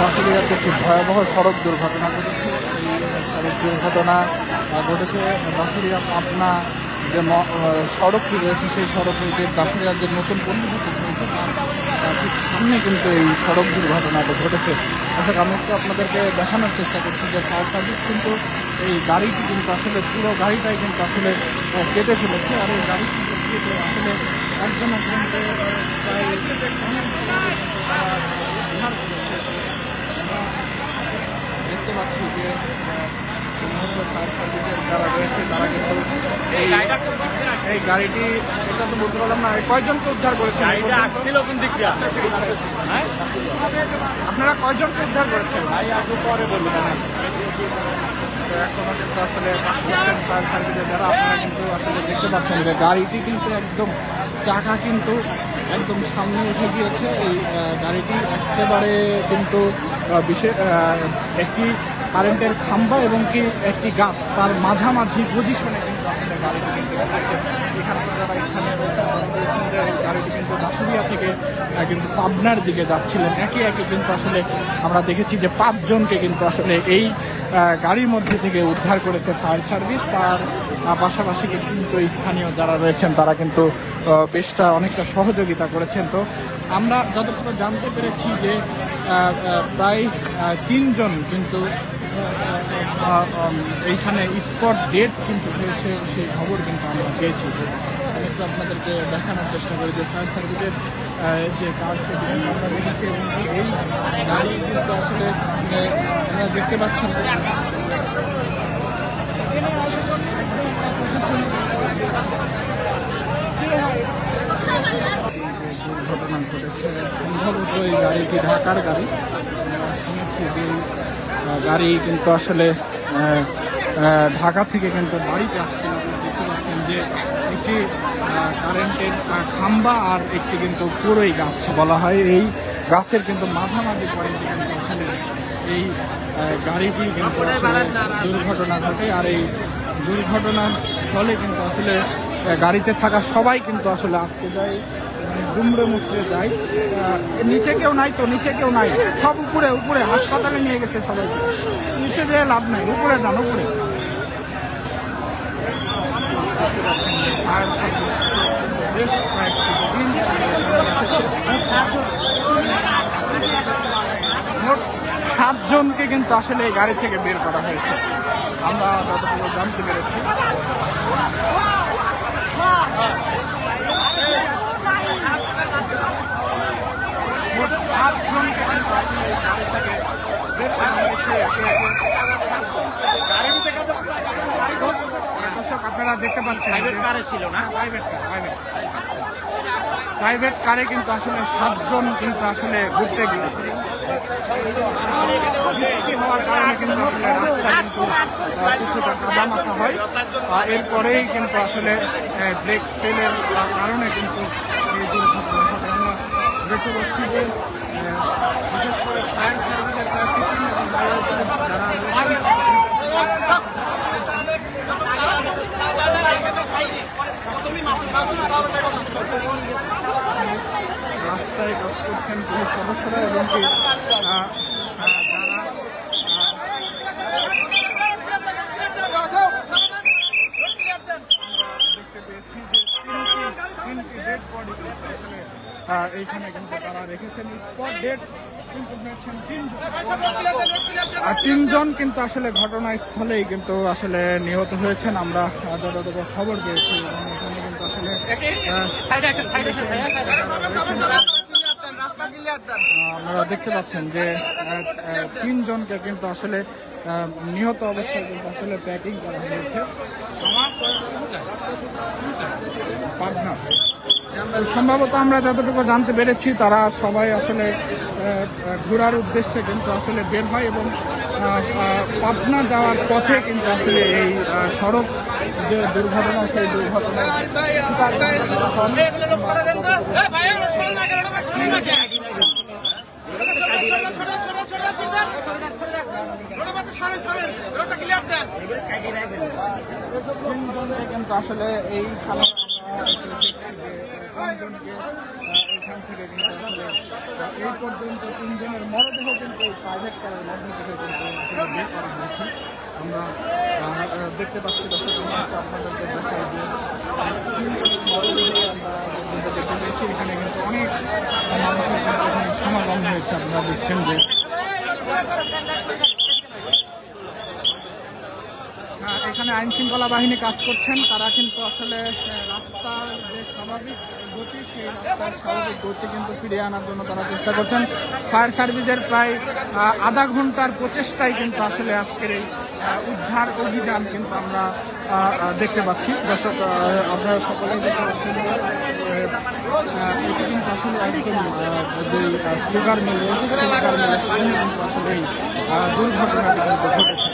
বাঁশুড়িয়াতে একটি ভয়াবহ সড়ক দুর্ঘটনা ঘটেছে। সড়ক দুর্ঘটনা ঘটেছে বাঁশুড়িয়া পাবনা যে সড়কটি রয়েছে, সেই সড়কে যে যে নতুন ঠিক সামনে কিন্তু এই সড়ক দুর্ঘটনাটা ঘটেছে। অর্থাৎ আমি একটু আপনাদেরকে দেখানোর চেষ্টা করছি যে ফায়ার সার্ভিস কিন্তু এই গাড়িটি কিন্তু আসলে, পুরো গাড়িটাই কিন্তু আসলে কেটে ফেলেছে। আর এই গাড়ি কিন্তু কেটে আসলে একজন একজনকে প্রায় অনেক উদ্ধার করেছে। আমরা দেখতে পাচ্ছি যে এই ফায়ার সার্ভিসের যারা রয়েছে তারা কিন্তু এই এই গাড়িটি এটা তো বলতে পারলাম না কয়জনকে উদ্ধার করেছেন? আসছিল কোন দিক দিয়ে? হ্যাঁ? আপনারা কয়জনকে উদ্ধার করেছেন? ভাই একটু পরে বলব না এখনও কিন্তু আসলে কাজ ফায়ার সার্ভিসের যারা আপনারা কিন্তু আসলে দেখতে পাচ্ছেন যে গাড়িটি কিন্তু একদম চাকা কিন্তু একদম সামনে উঠে গিয়েছে। এই গাড়িটি একেবারে কিন্তু বিশেষ একটি কারেন্টের খাম্বা এবং কি একটি গাছ তার মাঝামাঝি পজিশনে কিন্তু। যারা এই গাড়িটি কিন্তু বাসুরিয়া থেকে কিন্তু পাবনার দিকে যাচ্ছিলেন। একে একে কিন্তু আসলে আমরা দেখেছি যে পাঁচজনকে কিন্তু আসলে এই গাড়ির মধ্যে থেকে উদ্ধার করেছে ফায়ার সার্ভিস। তার পাশাপাশি কিন্তু স্থানীয় যারা রয়েছেন, তারা কিন্তু বেশটা অনেকটা সহযোগিতা করেছেন। তো আমরা যতটুকু জানতে পেরেছি যে প্রায় তিনজন কিন্তু এইখানে স্পট ডেট কিন্তু হয়েছে, সেই খবর কিন্তু আমরা পেয়েছি। একটু আপনাদেরকে দেখানোর চেষ্টা করি যে ফায়ার সার্ভিসের যে কাজ সেটি আমরা দেখেছি এবং এই গাড়ি কিন্তু আসলে দেখতে পাচ্ছেন দুর্ঘটনা ঘটেছে সম্ভবত গাড়িটি ঢাকার গাড়ি। গাড়ি কিন্তু আসলে ঢাকা থেকে কিন্তু বাড়িতে আপনারা দেখতে পাচ্ছেন যে একটি কারেন্টের খাম্বা আর একটি কিন্তু পুরোই গাছ বলা হয়। এই গাছের কিন্তু মাঝামাঝি পয়েন্টে কিন্তু আসলে এই গাড়িটি কিন্তু আসলে দুর্ঘটনা ঘটে। আর এই দুর্ঘটনার ফলে কিন্তু আসলে গাড়িতে থাকা সবাই কিন্তু আসলে আটকে যায়। দুমড়ে মুচড়ে যায় নিচে কেউ নাই তো, নিচে কেউ নাই। সব উপরে উপরে, হাসপাতালে নিয়ে গেছে সবাই। নিচে যেয়ে লাভ নাই, উপরে যান, উপরে। সাতজনকে কিন্তু আসলে এই গাড়ি থেকে বের করা হয়েছে। আমরা যতটুকু জানতে পেরেছি মোট সাতজনকে কিন্তু আসলে এই গাড়ি থেকে বের করা হয়েছে একে একে। দর্শক আপনারা দেখতে পাচ্ছেন প্রাইভেট কারে ছিল না? প্রাইভেট কার প্রাইভেট প্রাইভেট কারে কিন্তু আসলে সাতজন কিন্তু আসলে ঘুরতে হওয়ার কারণে কিন্তু আসলে রাস্তা কিন্তু আহ, কিছুটা কাদামাখা হয়। আহ, এরপরেই কিন্তু আসলে ব্রেক ফেলের কারণে কিন্তু এই দুর্ঘটনা ঘটে। আমরা দেখতে পাচ্ছি যে বিশেষ করে ফায়ার সার্ভিসের যারা রাস্তায় কাজ করছেন পুলিশ সদস্যরা এবং কি এইখানে কিন্তু তারা রেখেছেন। স্পট ডেড কিন্তু তিনজন। আর তিনজন কিন্তু আসলে ঘটনাস্থলেই কিন্তু আসলে নিহত হয়েছেন। আমরা যতটুকু খবর পেয়েছি। কিন্তু আসলে আপনারা দেখতে পাচ্ছেন যে তিনজনকে কিন্তু আসলে নিহত অবস্থায় কিন্তু আসলে প্যাকিং করা হয়েছে। সম্ভবত আমরা যতটুকু জানতে পেরেছি, তারা সবাই আসলে ঘোরার উদ্দেশ্যে কিন্তু আসলে বের হয় এবং পাবনা যাওয়ার পথে কিন্তু আসলে এই সড়ক যে দুর্ঘটনা সেই দুর্ঘটনা কিন্তু আসলে এই যে তিনজনকে এখান থেকে কিন্তু আসলে এই পর্যন্ত তিনজনের মরদেহ কিন্তু প্রাইভেট কারের মধ্যে থেকে কিন্তু বের করা হয়েছে। আমরা দেখতে পাচ্ছি দর্শক আপনাদেরকে দেখাই যে এখানে কিন্তু অনেক মানুষের সমাগম হয়েছে আপনারা দেখছেন যে। হ্যাঁ, এখানে আইন শৃঙ্খলা বাহিনী কাজ করছেন। তারা কিন্তু আসলে রাস্তার যে স্বাভাবিক গতি, সেই কিন্তু ফিরিয়ে আনার জন্য তারা চেষ্টা করছেন। ফায়ার সার্ভিসের প্রায় আধা ঘণ্টার প্রচেষ্টায় কিন্তু আসলে আজকের এই উদ্ধার অভিযান কিন্তু আমরা দেখতে পাচ্ছি। দর্শক আপনারা সকলেই দেখতে পাচ্ছেন এটি কিন্তু আসলে সুগার মিল আসলে এই কিন্তু ঘটেছে।